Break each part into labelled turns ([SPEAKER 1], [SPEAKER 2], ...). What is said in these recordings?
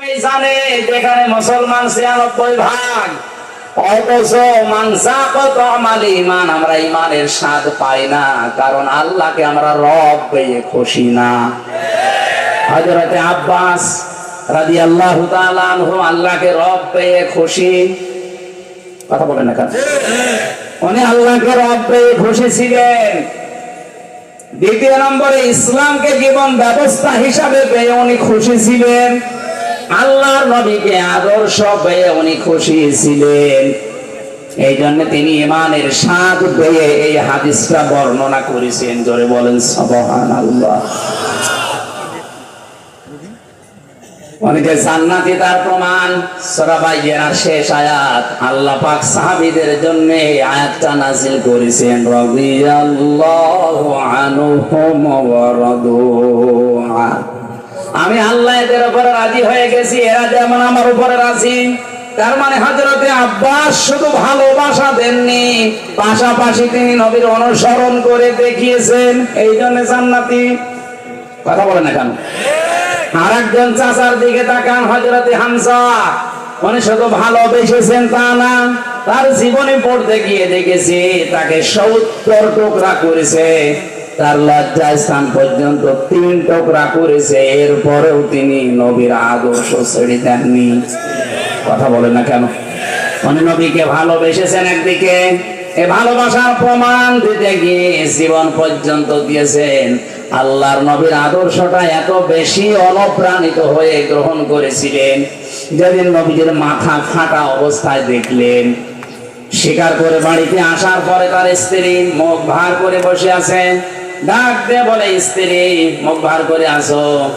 [SPEAKER 1] জানে যেখানে মুসলমান ছিয়ানব্বই ভাগ। আমরা আল্লাহকে রব পেয়ে খুশি না। আব্বাস রাদি আল্লাহ আল্লাহকে রব পেয়ে খুশি। কথা বলেন না উনি আল্লাহকে রব পেয়ে খুশি ছিলেন। দ্বিতীয় নম্বরে ইসলামকে জীবন ব্যবস্থা হিসাবে পেয়ে উনি খুশি ছিলেন। আল্লাহর নবীকে আদর্শ পেয়ে উনি খুশি ছিলেন। এই জন্য তিনি ইমানের স্বাদ পেয়ে এই হাদিসটা বর্ণনা করেছেন। জোরে বলেন সবহান আল্লাহ অনেকে জান্নাতি তার প্রমাণ শেষ আয়াত। আল্লাহ পাক সাহাবীদের জন্য এই আয়াতটা নাজিল করেছেন। রাদিয়াল্লাহু আনহুম ওয়া রাদু আন। আমি আল্লাহ এদের উপরে রাজি হয়ে গেছি, এরা যেমন আমার উপরে রাজি। তার মানে হজরতে আব্বাস শুধু ভালোবাসা দেননি, পাশাপাশি তিনি নবীর অনুসরণ করে দেখিয়েছেন, এই জন্য জান্নাতি। কথা বলে না কেন? আর একজন চাচার দিকে তাকান হজরতে হামসা উনি শুধু ভালোবেসেছেন তা না, তার জীবনে পড়তে গিয়ে দেখেছি, তাকে সত্তর টুকরা করেছে। তার লজ্জা স্থান পর্যন্ত তিন টুকরা করেছে। এরপরেও তিনি নবীর আদর্শ ছেড়ে দেননি। কথা বলে না কেন? উনি নবীকে ভালোবেসেছেন একদিকে। এ ভালোবাসার প্রমাণ দিতে গিয়ে জীবন পর্যন্ত দিয়েছেন। আল্লাহর নবীর আদর্শটা এত বেশি অনুপ্রাণিত হয়ে গ্রহণ করেছিলেন, যেদিন নবীদের মাথা ফাটা অবস্থায় দেখলেন। শিকার করে বাড়িতে আসার পরে তার স্ত্রী মুখ ভার করে বসে আছেন। ডাক দিয়ে বলে, স্ত্রী, মুখ ভার করে আসো।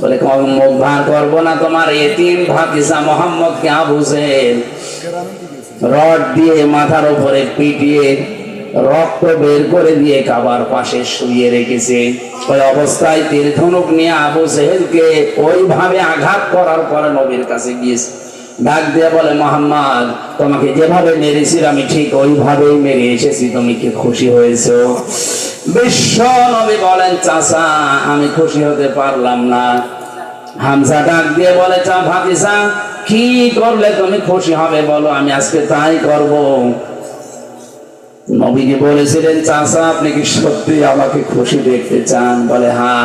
[SPEAKER 1] বলে, "কম মুখ ভার করব না তোমার। এতিম ভাতিসা মোহাম্মদ কে আবুসেন রড দিয়ে মাথার উপরে পিটিয়ে রক্ত বের করে দিয়ে কাবার পাশে শুয়ে রেখেছে। ওই অবস্থায় তীর ধনুক নিয়ে আবু সেহেলকে ওইভাবে আঘাত করার পরে নবীর কাছে গিয়েছে। ডাক দিয়ে বলে, মোহাম্মদ, তোমাকে যেভাবে মেরেছি আমি ঠিক ওইভাবেই মেরে এসেছি। তুমি কি খুশি হয়েছো? বিশ্ব নবী বলেন, চাচা, আমি খুশি হতে পারলাম না। হামসা ডাক দিয়ে বলে চা ভাবিসা কি করলে তুমি খুশি হবে বলো, আমি আজকে তাই করব। নবীকে বলেছিলেন, চাচা, আপনি কি সত্যি আমাকে খুশি দেখতে চান? বলে হ্যাঁ।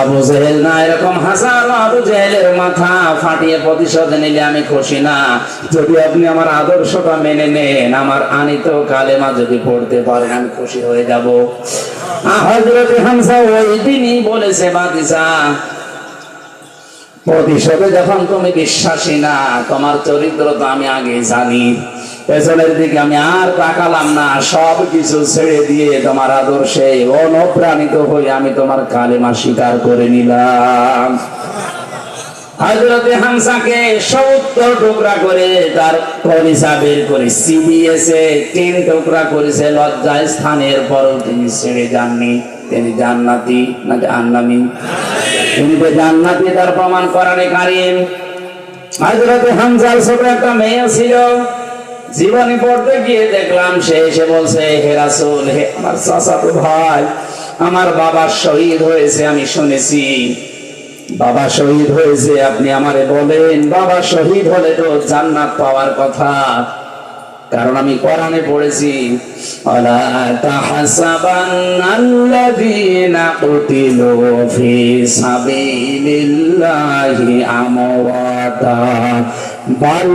[SPEAKER 1] আবু জেহেল না, এরকম হাজারো আবু জেহেলের মাথা ফাটিয়ে প্রতিশোধ নিলে আমি খুশি না। যদি আপনি আমার আদর্শটা মেনে নেন, আমার আনিত কালেমা যদি পড়তে পারেন, আমি খুশি হয়ে যাব। হজরত হামসা ওই দিনই বলেছে বাদিসা প্রতিশোধে যখন তুমি বিশ্বাসী না, তোমার চরিত্র তো আমি আগে জানি। পেছনের দিকে আমি আর তাকালাম না, সব কিছু ছেড়ে দিয়ে তোমার আদর্শে অনুপ্রাণিত হয়ে আমি তোমার কালেমা স্বীকার করে নিলাম। তিন ছেড়ে যাননি। তিনি জান্নাতি না তার প্রমাণ করারে কারিম হজরতে হামজার ছোট একটা মেয়ে ছিল। জীবনে পড়তে গিয়ে দেখলাম সে এসে বলছে, হে রাসূল, হে আমার চাচাতো ভাই, আমার বাবা শহীদ হয়েছে, আমি শুনেছি। বাবা শহীদ হয়েছে, আপনি আমারে বলেন, বাবা শহীদ হলে তো জান্নাত পাওয়ার কথা। কারণ আমি কোরআনে পড়েছি ওয়ালা তাহসাবান্নাল্লাযীনা কুতিলু ফি সাবিলিল্লাহি আমওয়াতা যারা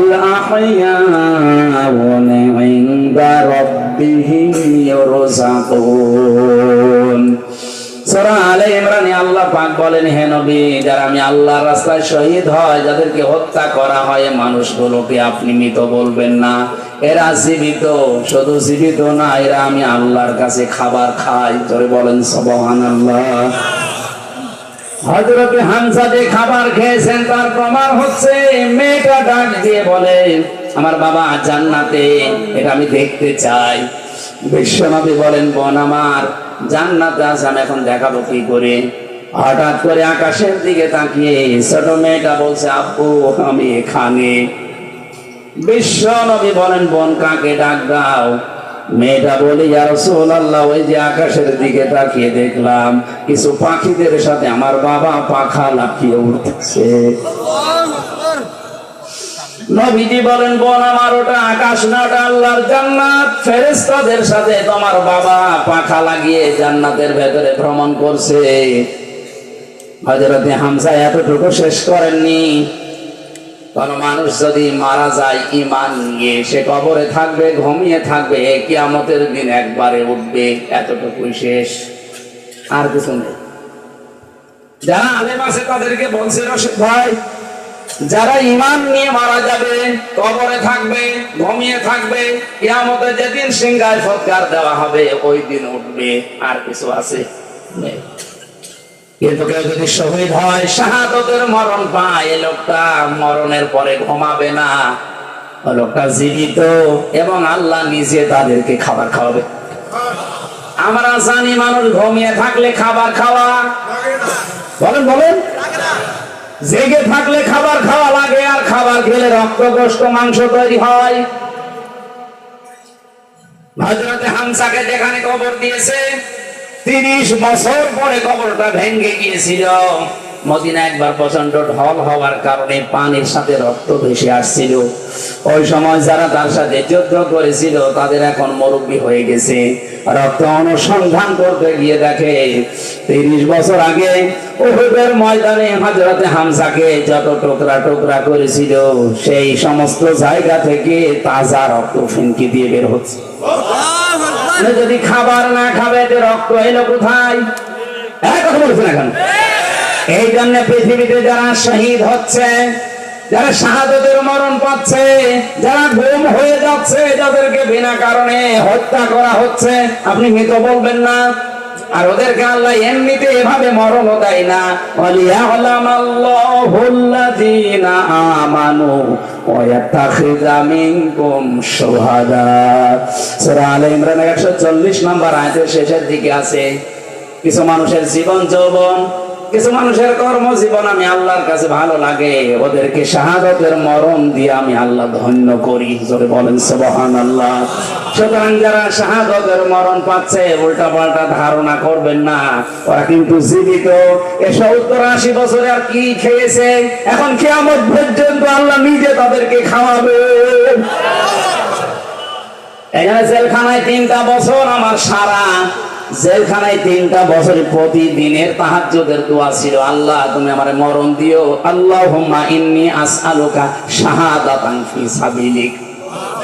[SPEAKER 1] আমি রাস্তায় শহীদ হয়, যাদেরকে হত্যা করা হয় মানুষগুলোকে আপনি মৃত বলবেন না। এরা জীবিত, শুধু জীবিত না, এরা আমি আল্লাহর কাছে খাবার খাই। তোরে বলেন, সুবহানাল্লাহ। হযরতে হামজা যে খাবার খেয়েছেন, তার প্রমাণ হচ্ছে, মেয়েটা ডাক দিয়ে বলে, আমার বাবা জান্নাতে, এটা আমি দেখতে চাই। বিশ্বনবী বলেন, বোন আমার, জান্নাতে আমি এখন দেখাবো কি করে? হঠাৎ করে আকাশের দিকে তাকিয়ে ছোট মেয়েটা বলছে, আব্বু, আমি এখানে। বিশ্ব নবী বলেন, বোন, কাকে ডাক দাও? মেয়েটা বলি আল্লাহ ওই যে আকাশের দিকে তাকিয়ে দেখলাম, কিছু পাখিদের সাথে আমার বাবা পাখা লাফিয়ে নবীজি বলেন আমার, ওটা আকাশ না জান্নাত। সাথে তোমার বাবা পাখা লাগিয়ে জান্নাতের ভেতরে করছে। হামজা এতটুকু শেষ করেননি। কোন মানুষ যদি মারা যায় ইমান নিয়ে, সে কবরে থাকবে, ঘুমিয়ে থাকবে কিয়ামতের দিন একবারে উঠবে। এতটুকুই শেষ। আর কিছু নেই। যারা আলেম আছে তাদেরকে বলছে, রশিদ ভাই, যারা ইমান নিয়ে মারা যাবে, কবরে থাকবে, ঘুমিয়ে থাকবে, কিয়ামতে যেদিন সিংহায় সৎকার দেওয়া হবে, ওই দিন উঠবে। আর কিছু আছে? নেই। কিন্তু কেউ যদি শহীদ হয়, শাহাদতের মরণ পায় এ লোকটা মরণের পরে ঘুমাবে না। লোকটা জীবিত এবং আল্লাহ নিজে তাদেরকে খাবার খাওয়াবে। আমরা জানি মানুষ ঘুমিয়ে থাকলে খাবার খাওয়া বলেন বলেন। জেগে থাকলে খাবার খাওয়া লাগে, আর খাবার খেলে রক্ত, গোস্ত, মাংস তৈরি হয়। হামসাকে যেখানে কবর দিয়েছে তিরিশ বছর পরে কবরটা ভেঙে গিয়েছিল। মদিনা একবার প্রচণ্ড ঢল হওয়ার কারণে পানির সাথে রক্ত ভেসে আসছিল। ওই সময় যারা তার সাথে যুদ্ধ করেছিল, তাদের এখন মুরব্বী হয়ে গেছে। রক্ত অনুসন্ধান করতে গিয়ে দেখে, তিরিশ বছর আগে উহুদের ময়দানে হাজরাতে হামসাকে যত টুকরা টুকরা করেছিল, সেই সমস্ত জায়গা থেকে তাজা রক্ত ফিনকি দিয়ে বের হচ্ছে। আপনি যদি খাবার না খাবে তো রক্ত এলো কোথায়? কথা বলছেন এখন। এই জন্য পৃথিবীতে যারা শহীদ হচ্ছে, যারা শাহাদতের মরণ পাচ্ছে, যারা ঘুম হয়ে যাচ্ছে, যাদেরকে বিনা কারণে হত্যা করা হচ্ছে, আপনি মৃত বলবেন না? আর ওদেরকে আল্লাহ এমনিতে এভাবে মরণও দেয় না। ওয়ালিয়ালামাল্লাহুল্লাযীনা চল্লিশ ওয়া ইয়াত্তাখিযা মিনকুম শুহাদা। সূরা আলে ইমরানের 140 নম্বর আয়াতের শেষের দিকে আছে, কিছু মানুষের জীবন, যৌবন কিছু মানুষের কর্মজীবন আমি আল্লাহর কাছে ভালো লাগে। ওদেরকে শাহাদতের মরণ দিয়ে আমি আল্লাহ ধন্য করি। জোরে বলেন সুবহান আল্লাহ সুতরাং যারা শাহাদতের মরণ পাচ্ছে উল্টা পাল্টা ধারণা করবেন না। ওরা কিন্তু জীবিত। এ সত্তর আশি বছরে আর কি খেয়েছে? এখন কেয়ামত পর্যন্ত আল্লাহ নিজে তাদেরকে খাওয়াবে। এখানে জেলখানায় তিনটা বছর আমার সারা। জেলখানায় তিনটা বছর প্রতিদিনের তাহাজ্জুদের দোয়া ছিল। আল্লাহ, তুমি আমার মরণ দিও। আল্লাহুম্মা ইন্নী আসআলুকা শাহাদাতান ফি সাবিলিক।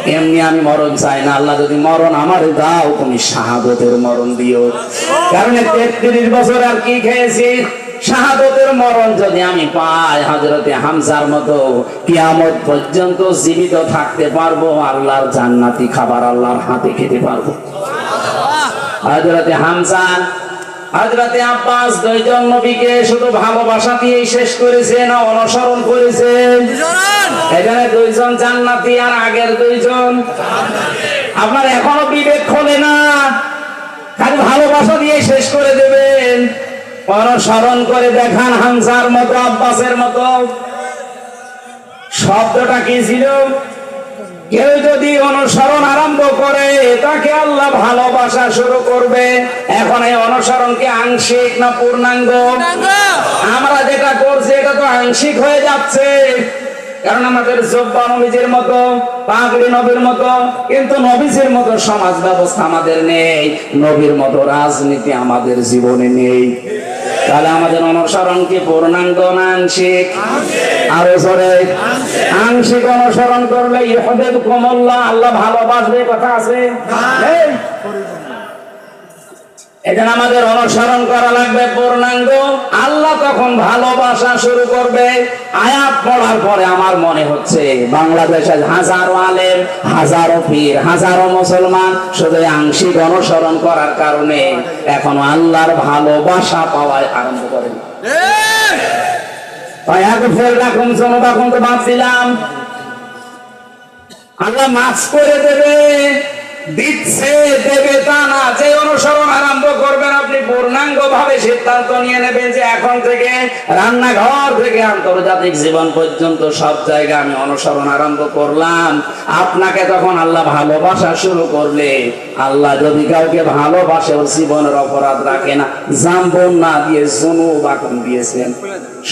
[SPEAKER 1] এমনি আমি মরণ চাই না। আল্লাহ যদি মরণ আমার দাও, তুমি শাহাদতের মরণ দিও। কারণ তেত্রিশ বছর আর কি খেয়েছি? শাহাদতের মরণ যদি আমি পাই হজরতে হামসার মতো, কিয়ামত পর্যন্ত জীবিত থাকতে পারব, আল্লাহর জান্নাতি খাবার আল্লাহর হাতে খেতে পারব। হজরতে হামসা হজরতে আব্বাস দুইজন নবীকে শুধু ভালোবাসা দিয়েই শেষ করেছে না অনুসরণ করেছে? এখানে দুইজন জান্নাতি আর আগের দুইজন। আপনার এখনও বিবেক খোলে না। খালি ভালোবাসা দিয়ে শেষ করে দেবেন। অনুসরণ করে দেখান হামসার মতো আব্বাসের মতো। শব্দটা কি ছিল? কেউ যদি অনুসরণ আরম্ভ করে তাকে আল্লাহ ভালোবাসা শুরু করবে। এখন এই অনুসরণ কি আংশিক না পূর্ণাঙ্গ? আমরা যেটা করছি এটা তো আংশিক হয়ে যাচ্ছে। কারণ আমাদের জব্বা নবীজির মতো পাগড়ি নবীর মতো কিন্তু নবীজির মতো সমাজ ব্যবস্থা আমাদের নেই। নবীর মতো রাজনীতি আমাদের জীবনে নেই। তাহলে আমাদের অনুসরণ কি পূর্ণাঙ্গ না আংশিক? আরও আংশিক অনুসরণ করলে ইহদেব কমল্লা, আল্লাহ ভালোবাসবে, কথা আছে। এজন্য আমাদের অনুসরণ করা লাগবে পূর্ণাঙ্গ। আল্লাহ তখন ভালোবাসা শুরু করবে। আয়াত পড়ার পরে আমার মনে হচ্ছে, বাংলাদেশে হাজারো আলেম, হাজারো পীর, হাজারো মুসলমান শুধু আংশিক অনুসরণ করার কারণে এখন আল্লাহর ভালোবাসা পাওয়ায় আরম্ভ করে তাই আগে ফের রাখুন শোনো তখন তো ভাবছিলাম। আল্লাহ মাছ করে দেবে, দিচ্ছে, দেবে তা না, যে অনুসরণ পূর্ণাঙ্গ সিদ্ধান্ত নিয়ে নেবেন যে এখন থেকে রান্নাঘর থেকে আন্তর্জাতিক জীবন পর্যন্ত সব জায়গায় আমি অনুসরণ আরম্ভ করলাম। আপনাকে তখন আল্লাহ ভালোবাসা শুরু করলে, আল্লাহ যদি কাউকে ভালোবাসে, ওর জীবনের অপরাধ রাখে না। জাম্বন না দিয়ে জনু বাকন দিয়েছেন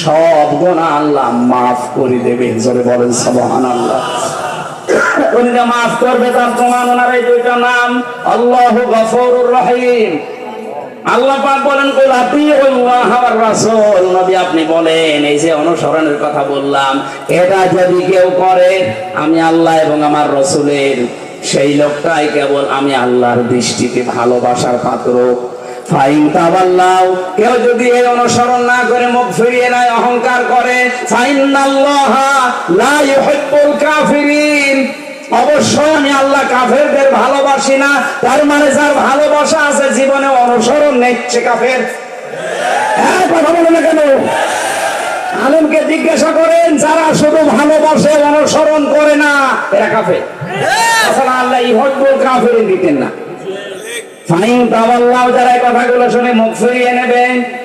[SPEAKER 1] সব গোনা আল্লাহ মাফ করে দেবে জোরে বলেন সবহান আল্লাহ উনিটা মাফ করবে তার প্রমাণ ওনার এই দুইটা নাম, আল্লাহ গফরুর রহিম। আল্লাহ পাক বলেন, কুল নবী আপনি বলেন, এই যে অনুসরণের কথা বললাম, এটা যদি কেউ করে, আমি আল্লাহ এবং আমার রসূলের সেই লোকটাই কেবল আমি আল্লাহর দৃষ্টিতে ভালোবাসার পাত্র। ফাইন তাবাল্লাও কেউ যদি এই অনুসরণ না করে, মুখ ফিরিয়ে নেয়, অহংকার করে ফাইনাল্লাহ লা ইউহিব্বুল কাফিরিন। অবশ্যই আমি আল্লাহ কাফেরদের ভালোবাসি না। তার মানে যার ভালোবাসা আছে, জীবনে অনুসরণ নেচ্ছে কাফের। হ্যাঁ কথা বলে না কেন? আলমকে জিজ্ঞাসা করেন, যারা শুধু ভালোবাসে, অনুসরণ করে না, এরা কাফের। আল্লাহ ইহব্বুল কাফিরিন দিতেন না। ফাইন তাওয়াল্লাহ, যারা এই কথাগুলো শুনে মুখ ফিরিয়ে নেবেন।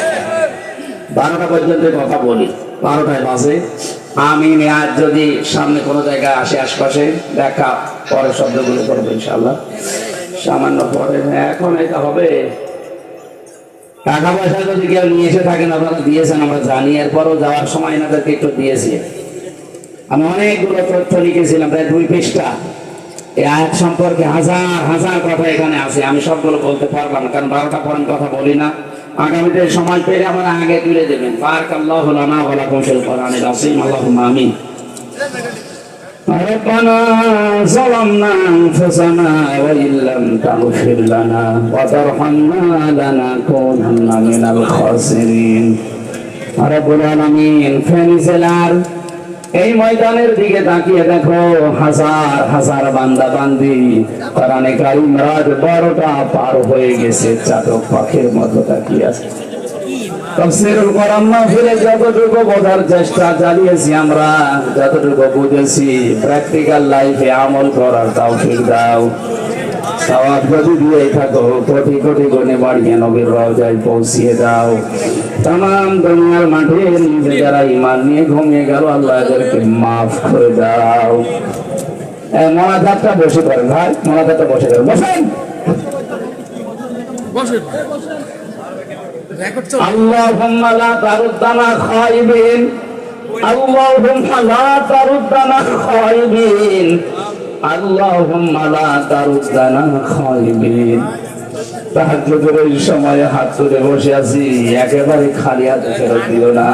[SPEAKER 1] বারোটা পর্যন্ত কথা বলি। বারোটায় বাজে। আমি আজ যদি সামনে কোনো জায়গায় আসে আশপাশে, দেখা পরে শব্দগুলো করব ইনশাল্লাহ সামান্য পরে। এখন এটা হবে। টাকা পয়সা যদি কেউ নিয়ে এসে থাকেন, আপনারা দিয়েছেন, আমরা জানি। এরপরও যাওয়ার সময় এনাদেরকে একটু দিয়েছি। আমি অনেকগুলো তথ্য লিখেছিলাম, প্রায় দুই পৃষ্ঠা। এই আয়াত সম্পর্কে হাজার হাজার কথা এখানে আছে। আমি সবগুলো বলতে পারলাম কারণ বারোটা পর আমি কথা বলি না। আগামীতে সময় পেলে আমার আগে তুলে দেবেন পার্ক আল্লাহ লানা ওয়ালা কৌশল কোরআনিল আসিম আল্লাহুম্মা আমিন ربنا ظلمنا أنفسنا وإن لم تغفر لنا وترحمنا لنكونن من الخاسرين رب العالمين ফেনী জেলার এই ময়দানের দিকে তাকিয়ে দেখো হাজার হাজার বান্দা বান্দি। কোরআনে কারিম রাত বারোটা পার হয়ে গেছে, চাতক পাখির মতো তাকিয়ে আছে। যতটুকু চেষ্টা চালিয়েছি আমরা, যতটুকু বুঝেছি লাইফে আমল দাও। দিয়ে থাকো পৌঁছিয়ে দাও। তাম দুনিয়ার মাঠে নিজে যারা ইমান নিয়ে ঘুমিয়ে গেল আল্লাহ এদেরকে মাফ করে দাও মনাজাতটা বসে করেন ভাই মনাজাতটা বসে করেন বসেন
[SPEAKER 2] বসেন রেকর্ড চল
[SPEAKER 1] اللهم لا تردنا خائبين اللهم لا تردنا خائبين اللهم لا تردنا خائبين তাহাজ্জুদের ওই সময়ে হাত বসে আছি। একেবারে খালি হাতে ফেরত দিও না।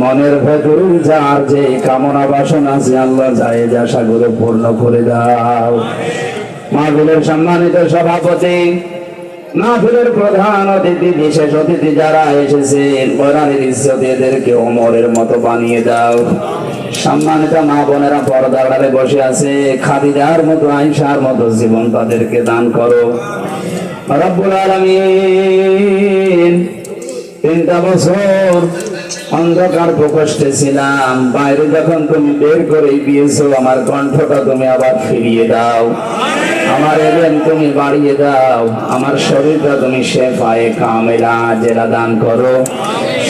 [SPEAKER 1] মনের ভেতরে যার যে কামনা বাসনা আছে, আল্লাহ যায় যা সাগরে পূর্ণ করে দাও। মাহবিলের সম্মানিত সভাপতি, মাহফিলের প্রধান অতিথি, বিশেষ অতিথি যারা এসেছেন কোরআনের এদেরকে মতো বানিয়ে দাও। সম্মানিত মা বোনেরা বসে আছে। খাদিজার মতো আইসার মতো জীবন তাদেরকে দান করো। রব্বুল আলামিন তিনটা বছর অন্ধকার প্রকোষ্ঠে ছিলাম বাইরে যখন তুমি বের করে দিয়েছ আমার কণ্ঠটা তুমি আবার ফিরিয়ে দাও। আমার এলেন তুমি বাড়িয়ে দাও। আমার শরীরটা তুমি শেফায়ে কামেলা জেলা দান করো।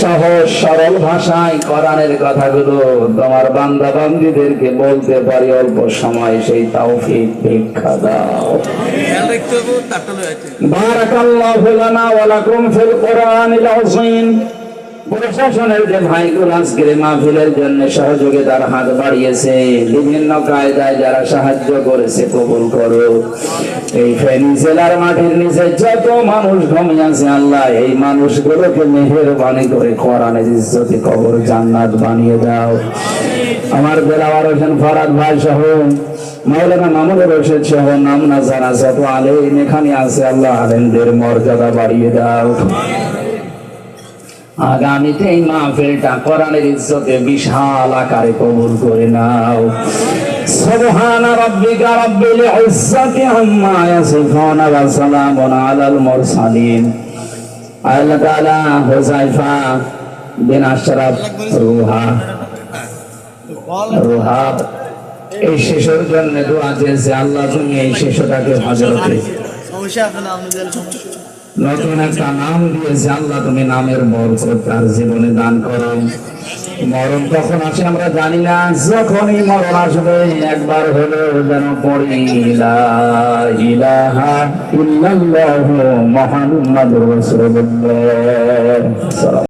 [SPEAKER 1] সহজ সরল ভাষায় কোরআনের কথাগুলো তোমার বান্দা বান্দিদেরকে বলতে পারি অল্প সময় সেই তৌফিক ভিক্ষা দাও। বারাকাল্লাহু লানা ওয়া লাকুম ফিল কোরআনিল আযীম। প্রশাসনের যে ভাইগুলো আজকের মাহফিলের জন্য সহযোগিতার হাত বাড়িয়েছে, বিভিন্ন কায়দায় যারা সাহায্য করেছে, কবুল করো। এই ফেনী জেলার মাঠের নিচে যত মানুষ ঘুমিয়ে আল্লাহ এই মানুষগুলোকে মেহেরবানি করে কোরআনের ইজ্জতি কবর জান্নাত বানিয়ে দাও। আমার বেলাওয়ার হোসেন ফরাদ ভাই সহ মাওলানা মামুন রশিদ সহ নাম না জানা যত আলেম এখানে আছে, আল্লাহ আলেমদের মর্যাদা বাড়িয়ে দাও। আগামীতে এই মাহফিলটা কোরআনের ইজ্জতে বিশাল আকারে কবুল করে নাও سبحان ربك رب العزة عما يصفون وسلام على المرسلين আল্লাহ তাআলা হুযায়ফা বিন আশরাফ রুহা রুহা এই শিশুর জন্য দোয়া চেয়েছে আল্লাহ তুমি এই শিশুটাকে হজরতে নতুন একটা নাম দিয়েছে আল্লাহ তুমি নামের বরকত তার জীবনে দান করো। মরণ তখন আসে আমরা জানি না, যখনই মরণ আসবে একবার হলো যেন পড়ি ইলাহা